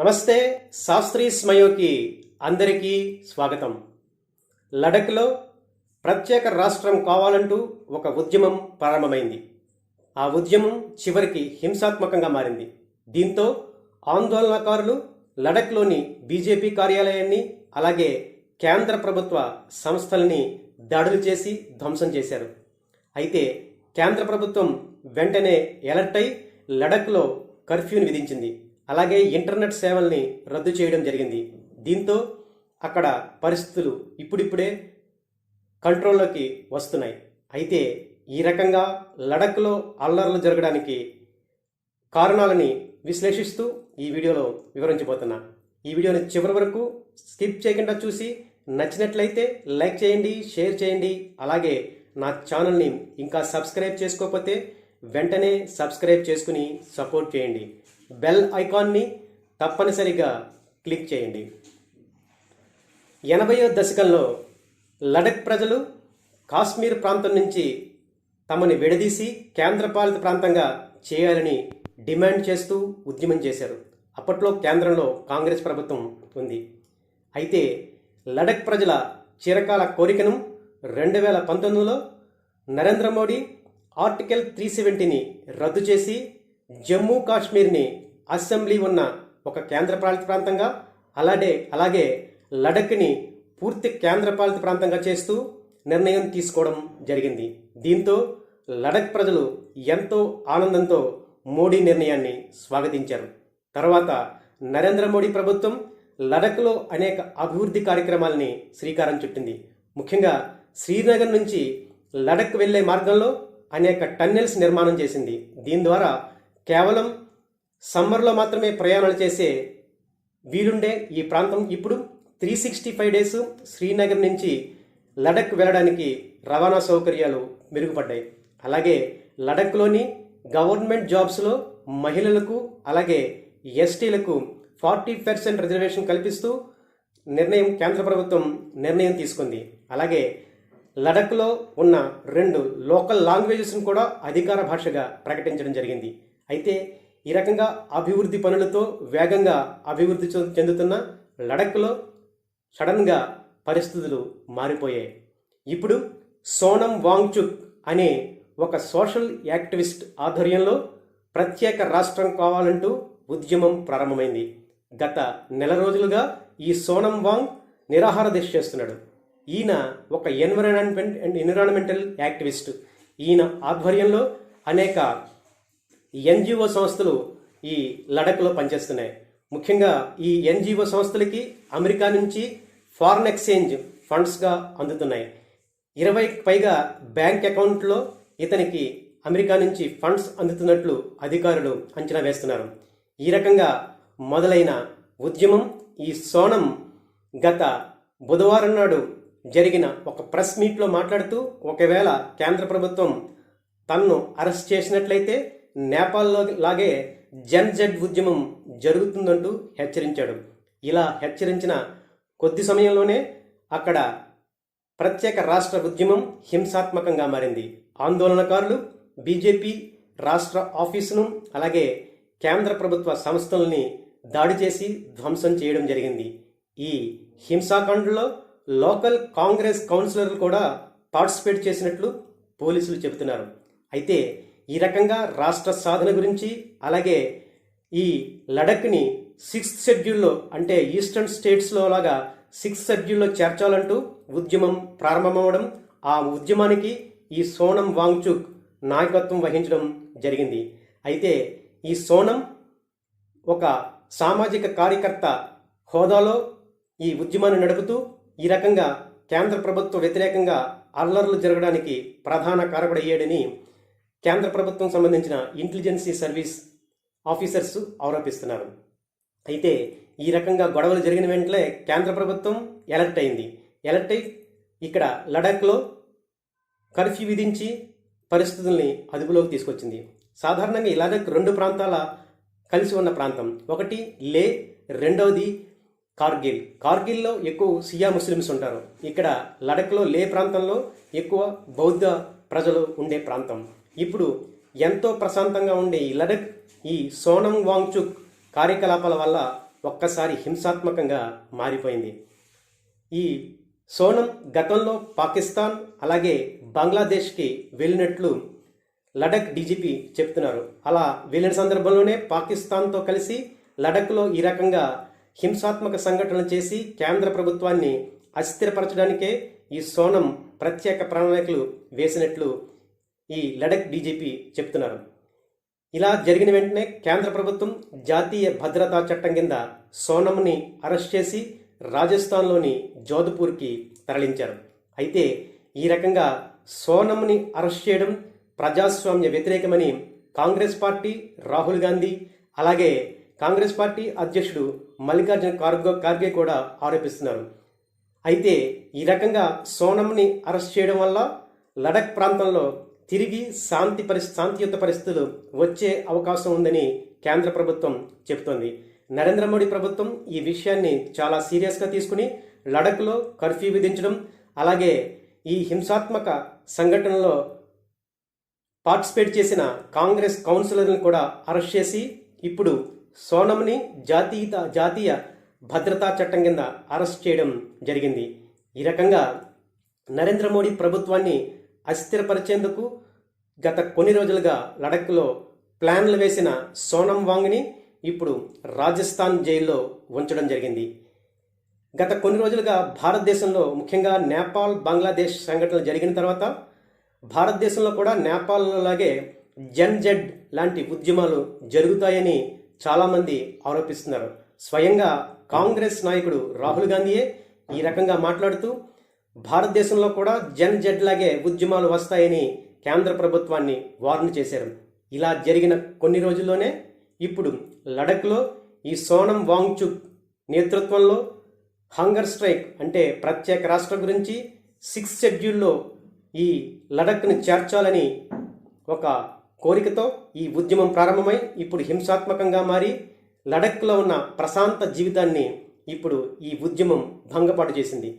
నమస్తే శాస్త్రీ స్మయోకి అందరికీ స్వాగతం. లడఖ్లో ప్రత్యేక రాష్ట్రం కావాలంటూ ఒక ఉద్యమం ప్రారంభమైంది. ఆ ఉద్యమం చివరికి హింసాత్మకంగా మారింది. దీంతో ఆందోళనకారులు లడఖ్లోని బీజేపీ కార్యాలయాన్ని అలాగే కేంద్ర ప్రభుత్వ సంస్థల్ని దాడులు చేసి ధ్వంసం చేశారు. అయితే కేంద్ర ప్రభుత్వం వెంటనే ఎలర్ట్ అయి లడఖ్లో కర్ఫ్యూని విధించింది. అలాగే ఇంటర్నెట్ సేవల్ని రద్దు చేయడం జరిగింది. దీంతో అక్కడ పరిస్థితులు ఇప్పుడిప్పుడే కంట్రోల్లోకి వస్తున్నాయి. అయితే ఈ రకంగా లడఖ్లో అల్లర్లు జరగడానికి కారణాలని విశ్లేషిస్తూ ఈ వీడియోలో వివరించబోతున్నా. ఈ వీడియోని చివరి వరకు స్కిప్ చేయకుండా చూసి నచ్చినట్లయితే లైక్ చేయండి షేర్ చేయండి. అలాగే నా ఛానల్ని ఇంకా సబ్స్క్రైబ్ చేసుకోకపోతే వెంటనే సబ్స్క్రైబ్ చేసుకుని సపోర్ట్ చేయండి. బెల్ ఐకాన్ని తప్పనిసరిగా క్లిక్ చేయండి. ఎనభయో దశకంలో లడక్ ప్రజలు కాశ్మీర్ ప్రాంతం నుంచి తమని విడదీసి కేంద్రపాలిత ప్రాంతంగా చేయాలని డిమాండ్ చేస్తూ ఉద్యమం చేశారు. అప్పట్లో కేంద్రంలో కాంగ్రెస్ ప్రభుత్వం ఉంది. అయితే లడక్ ప్రజల చిరకాల కోరికను రెండు వేల పంతొమ్మిదిలో నరేంద్ర మోడీ ఆర్టికల్ త్రీ సెవెంటీని రద్దు చేసి జమ్మూ కాశ్మీర్ని అసెంబ్లీ ఉన్న ఒక కేంద్రపాలిత ప్రాంతంగా అలాగే అలాగే లడఖ్ని పూర్తి కేంద్రపాలిత ప్రాంతంగా చేస్తూ నిర్ణయం తీసుకోవడం జరిగింది. దీంతో లడఖ్ ప్రజలు ఎంతో ఆనందంతో మోడీ నిర్ణయాన్ని స్వాగతించారు. తర్వాత నరేంద్ర మోడీ ప్రభుత్వం లడఖ్లో అనేక అభివృద్ధి కార్యక్రమాలని శ్రీకారం చుట్టింది. ముఖ్యంగా శ్రీనగర్ నుంచి లడఖ్ వెళ్ళే మార్గంలో అనేక టన్నెల్స్ నిర్మాణం చేసింది. దీని ద్వారా కేవలం సమ్మర్లో మాత్రమే ప్రయాణాలు చేసే వీలుండే ఈ ప్రాంతం ఇప్పుడు three sixty five days Srinagar నుంచి లడఖ్ వెళ్ళడానికి రవాణా సౌకర్యాలు మెరుగుపడ్డాయి. అలాగే లడఖ్లోని గవర్నమెంట్ జాబ్స్లో మహిళలకు అలాగే ఎస్టీలకు ఫార్టీ పర్సెంట్ రిజర్వేషన్ కల్పిస్తూ నిర్ణయం కేంద్ర ప్రభుత్వం నిర్ణయం తీసుకుంది. అలాగే లడఖ్లో ఉన్న రెండు లోకల్ లాంగ్వేజెస్ను కూడా అధికార భాషగా ప్రకటించడం జరిగింది. అయితే ఈ రకంగా అభివృద్ధి పనులతో వేగంగా అభివృద్ధి చెందుతున్న లడఖ్లో సడన్గా పరిస్థితులు మారిపోయాయి. ఇప్పుడు సోనం వాంగ్చుక్ అనే ఒక సోషల్ యాక్టివిస్ట్ ఆధ్వర్యంలో ప్రత్యేక రాష్ట్రం కావాలంటూ ఉద్యమం ప్రారంభమైంది. గత నెల రోజులుగా ఈ సోనం వాంగ్ నిరాహార దీక్ష చేస్తున్నాడు. ఈయన ఒక ఎన్విరాన్మెంట్ అండ్ ఎన్విరాన్మెంటల్ యాక్టివిస్ట్. ఈయన ఆధ్వర్యంలో అనేక ఎన్జిఓ సంస్థలు ఈ లడఖ్లో పనిచేస్తున్నాయి. ముఖ్యంగా ఈ ఎన్జిఓ సంస్థలకి అమెరికా నుంచి ఫారిన్ ఎక్స్చేంజ్ ఫండ్స్గా అందుతున్నాయి. ఇరవై పైగా బ్యాంక్ అకౌంట్లో ఇతనికి అమెరికా నుంచి ఫండ్స్ అందుతున్నట్లు అధికారులు అంచనా వేస్తున్నారు. ఈ రకంగా మొదలైన ఉద్యమం ఈ సోనం గత బుధవారం నాడు జరిగిన ఒక ప్రెస్ మీట్లో మాట్లాడుతూ ఒకవేళ కేంద్ర ప్రభుత్వం తనను అరెస్ట్ చేసినట్లయితే నేపాల్లో లాగే జన్ జెడ్ ఉద్యమం జరుగుతుందంటూ హెచ్చరించాడు. ఇలా హెచ్చరించిన కొద్ది సమయంలోనే అక్కడ ప్రత్యేక రాష్ట్ర ఉద్యమం హింసాత్మకంగా మారింది. ఆందోళనకారులు బీజేపీ రాష్ట్ర ఆఫీసును అలాగే కేంద్ర ప్రభుత్వ సంస్థల్ని దాడి చేసి ధ్వంసం చేయడం జరిగింది. ఈ హింసాకాండలో లోకల్ కాంగ్రెస్ కౌన్సిలర్లు కూడా పార్టిసిపేట్ చేసినట్లు పోలీసులు చెబుతున్నారు. అయితే ఈ రకంగా రాష్ట్ర సాధన గురించి అలాగే ఈ లడఖ్ని సిక్స్త్ షెడ్యూల్లో అంటే ఈస్టర్న్ స్టేట్స్లో లాగా సిక్స్త్ షెడ్యూల్లో చేర్చాలంటూ ఉద్యమం ప్రారంభమవడం ఆ ఉద్యమానికి ఈ సోనం వాంగ్చుక్ నాయకత్వం వహించడం జరిగింది. అయితే ఈ సోనం ఒక సామాజిక కార్యకర్త హోదాలో ఈ ఉద్యమాన్ని నడుపుతూ ఈ రకంగా కేంద్ర ప్రభుత్వ వ్యతిరేకంగా అల్లర్లు జరగడానికి ప్రధాన కారకుడయ్యాడని కేంద్ర ప్రభుత్వం సంబంధించిన ఇంటెలిజెన్సీ సర్వీస్ ఆఫీసర్స్ ఆరోపిస్తున్నారు. అయితే ఈ రకంగా గొడవలు జరిగిన వెంటనే కేంద్ర ప్రభుత్వం ఎలర్ట్ అయింది. ఎలర్ట్ అయి ఇక్కడ లడాఖ్లో కర్ఫ్యూ విధించి పరిస్థితుల్ని అదుపులోకి తీసుకొచ్చింది. సాధారణంగా ఈ రెండు ప్రాంతాల కలిసి ఉన్న ప్రాంతం. ఒకటి లే రెండవది కార్గిల్. కార్గిల్లో ఎక్కువ సియా ముస్లిమ్స్ ఉంటారు. ఇక్కడ లడఖ్లో లే ప్రాంతంలో ఎక్కువ బౌద్ధ ప్రజలు ఉండే ప్రాంతం. ఇప్పుడు ఎంతో ప్రశాంతంగా ఉండే ఈ లడఖ్ ఈ సోనం వాంగ్చుక్ కార్యకలాపాల వల్ల ఒక్కసారి హింసాత్మకంగా మారిపోయింది. ఈ సోనం గతంలో పాకిస్తాన్ అలాగే బంగ్లాదేశ్కి వెళ్ళినట్లు లడక్ డీజీపీ చెప్తున్నారు. అలా వెళ్ళిన సందర్భంలోనే పాకిస్తాన్తో కలిసి లడఖ్లో ఈ రకంగా హింసాత్మక సంఘటనలు చేసి కేంద్ర ప్రభుత్వాన్ని అస్థిరపరచడానికే ఈ సోనం ప్రత్యేక ప్రణాళికలు వేసినట్లు ఈ లడక్ డీజీపీ చెప్తున్నారు. ఇలా జరిగిన వెంటనే కేంద్ర ప్రభుత్వం జాతీయ భద్రతా చట్టం కింద సోనంని అరెస్ట్ చేసి రాజస్థాన్లోని జోధ్పూర్కి తరలించారు. అయితే ఈ రకంగా సోనంని అరెస్ట్ చేయడం ప్రజాస్వామ్య వ్యతిరేకమని కాంగ్రెస్ పార్టీ రాహుల్ గాంధీ అలాగే కాంగ్రెస్ పార్టీ అధ్యక్షుడు మల్లికార్జున కార్గో ఖార్గే కూడా ఆరోపిస్తున్నారు. అయితే ఈ రకంగా సోనంని అరెస్ట్ చేయడం వల్ల లడక్ ప్రాంతంలో తిరిగి శాంతి పరిస్థితి శాంతియుత పరిస్థితులు వచ్చే అవకాశం ఉందని కేంద్ర ప్రభుత్వం చెబుతోంది. నరేంద్ర మోడీ ప్రభుత్వం ఈ విషయాన్ని చాలా సీరియస్గా తీసుకుని లడఖ్లో కర్ఫ్యూ విధించడం అలాగే ఈ హింసాత్మక సంఘటనలో పార్టిసిపేట్ చేసిన కాంగ్రెస్ కౌన్సిలర్లను కూడా అరెస్ట్ చేసి ఇప్పుడు సోనంని జాతీయ జాతీయ భద్రతా చట్టం కింద అరెస్ట్ చేయడం జరిగింది. ఈ రకంగా నరేంద్ర మోడీ ప్రభుత్వాన్ని అస్థిరపరిచేందుకు గత కొన్ని రోజులుగా లడఖ్లో ప్లాన్లు వేసిన సోనం వాంగ్ని ఇప్పుడు రాజస్థాన్ జైల్లో ఉంచడం జరిగింది. గత కొన్ని రోజులుగా భారతదేశంలో ముఖ్యంగా నేపాల్ బంగ్లాదేశ్ సంఘటనలు జరిగిన తర్వాత భారతదేశంలో కూడా నేపాల్లాగే జన్ జెడ్ లాంటి ఉద్యమాలు జరుగుతాయని చాలామంది ఆరోపిస్తున్నారు. స్వయంగా కాంగ్రెస్ నాయకుడు రాహుల్ గాంధీయే ఈ రకంగా మాట్లాడుతూ భారతదేశంలో కూడా జన్ జెడ్ లాగే ఉద్యమాలు వస్తాయని కేంద్ర ప్రభుత్వాన్ని వార్న్ చేశారు. ఇలా జరిగిన కొన్ని రోజుల్లోనే ఇప్పుడు లడఖ్లో ఈ సోనం వాంగ్చుక్ నేతృత్వంలో హంగర్ స్ట్రైక్ అంటే ప్రత్యేక రాష్ట్రం గురించి సిక్స్ షెడ్యూల్లో ఈ లడఖ్ని చేర్చాలని ఒక కోరికతో ఈ ఉద్యమం ప్రారంభమై ఇప్పుడు హింసాత్మకంగా మారి లడఖ్లో ఉన్న ప్రశాంత జీవితాన్ని ఇప్పుడు ఈ ఉద్యమం భంగపాటు చేసింది.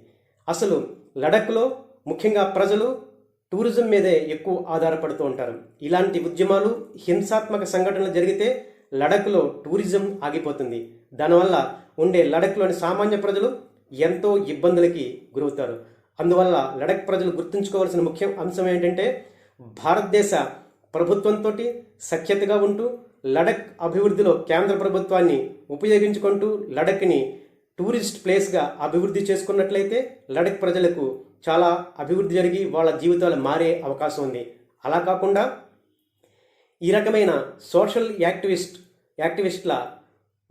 అసలు లడఖ్లో ముఖ్యంగా ప్రజలు టూరిజం మీదే ఎక్కువ ఆధారపడుతూ ఉంటారు. ఇలాంటి ఉద్యమాలు హింసాత్మక సంఘటనలు జరిగితే లడఖ్లో టూరిజం ఆగిపోతుంది. దానివల్ల ఉండే లడఖ్లోని సామాన్య ప్రజలు ఎంతో ఇబ్బందులకి గురవుతారు. అందువల్ల లడఖ్ ప్రజలు గుర్తుంచుకోవాల్సిన ముఖ్య అంశం ఏంటంటే భారతదేశ ప్రభుత్వంతో సఖ్యతగా ఉంటూ లడఖ్ అభివృద్ధిలో కేంద్ర ప్రభుత్వాన్ని ఉపయోగించుకుంటూ లడఖ్ని టూరిస్ట్ ప్లేస్గా అభివృద్ధి చేసుకున్నట్లయితే లడఖ్ ప్రజలకు చాలా అభివృద్ధి జరిగి వాళ్ళ జీవితాలు మారే అవకాశం ఉంది. అలా కాకుండా ఈ రకమైన సోషల్ యాక్టివిస్ట్ యాక్టివిస్ట్ల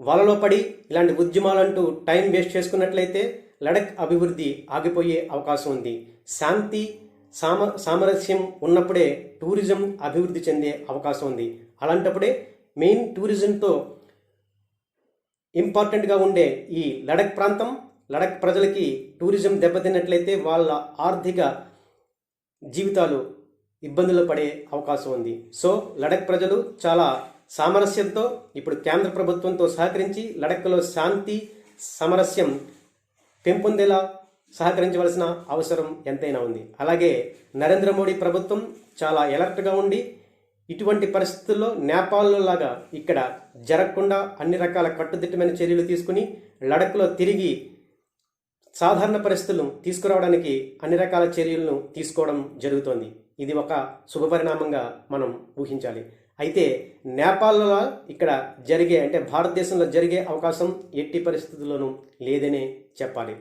వలలో పడి ఇలాంటి ఉద్యమాలంటూ టైం వేస్ట్ చేసుకున్నట్లయితే లడక్ అభివృద్ధి ఆగిపోయే అవకాశం ఉంది. శాంతి సామ సామరస్యం ఉన్నప్పుడే టూరిజం అభివృద్ధి చెందే అవకాశం ఉంది. అలాంటప్పుడే మెయిన్ టూరిజంతో ఇంపార్టెంట్గా ఉండే ఈ లడక్ ప్రాంతం లడక్ ప్రజలకి టూరిజం దెబ్బతిన్నట్లయితే వాళ్ళ ఆర్థిక జీవితాలు ఇబ్బందులు పడే అవకాశం ఉంది. సో లడక్ ప్రజలు చాలా సామరస్యంతో ఇప్పుడు కేంద్ర ప్రభుత్వంతో సహకరించి లడఖ్లో శాంతి సమరస్యం పెంపొందేలా సహకరించవలసిన అవసరం ఎంతైనా ఉంది. అలాగే నరేంద్ర మోడీ ప్రభుత్వం చాలా ఎలర్ట్గా ఉండి ఇటువంటి పరిస్థితుల్లో నేపాల్లో లాగా ఇక్కడ జరగకుండా అన్ని రకాల కట్టుదిట్టమైన చర్యలు తీసుకుని లడఖ్లో తిరిగి సాధారణ పరిస్థితులను తీసుకురావడానికి అన్ని రకాల చర్యలను తీసుకోవడం జరుగుతోంది. ఇది ఒక శుభపరిణామంగా మనం ఊహించాలి. అయితే నేపాల్లో ఇక్కడ జరిగే అంటే భారతదేశంలో జరిగే అవకాశం ఎట్టి పరిస్థితుల్లోనూ లేదనే చెప్పాలి.